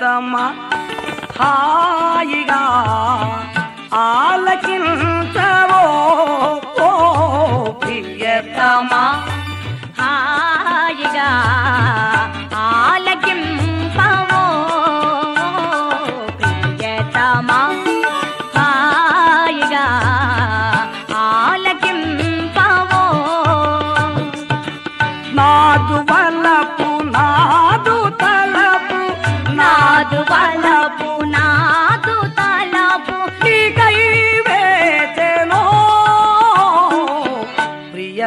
చేతమా హాయిగా ఆలకించవో ఓ ప్రియతమా? హాయిగా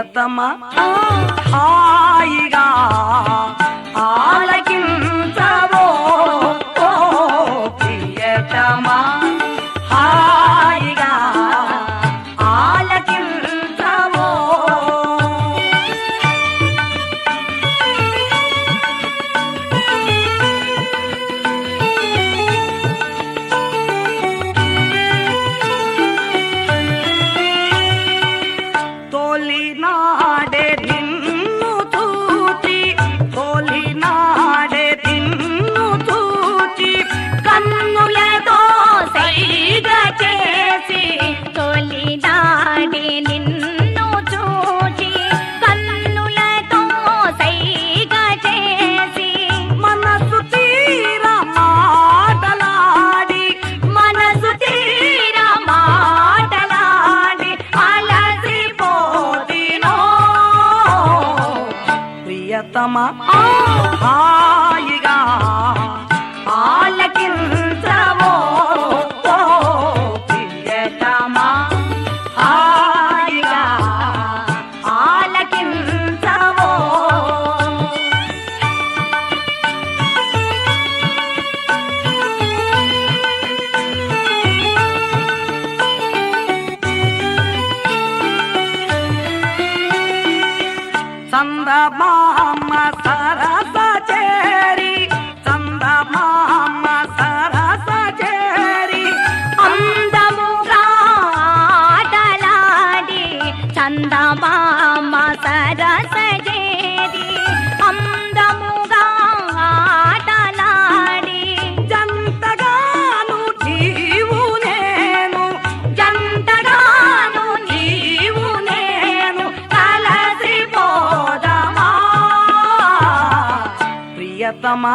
ప్రియతమ హాయిగా. Hare 脏吗？啊 సందమామ సరస చేరి సందమామ సరస చేరి అందము ఆటలాడి సందమామ సరస ఉత్తమా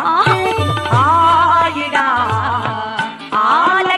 ఆయిడా ఆల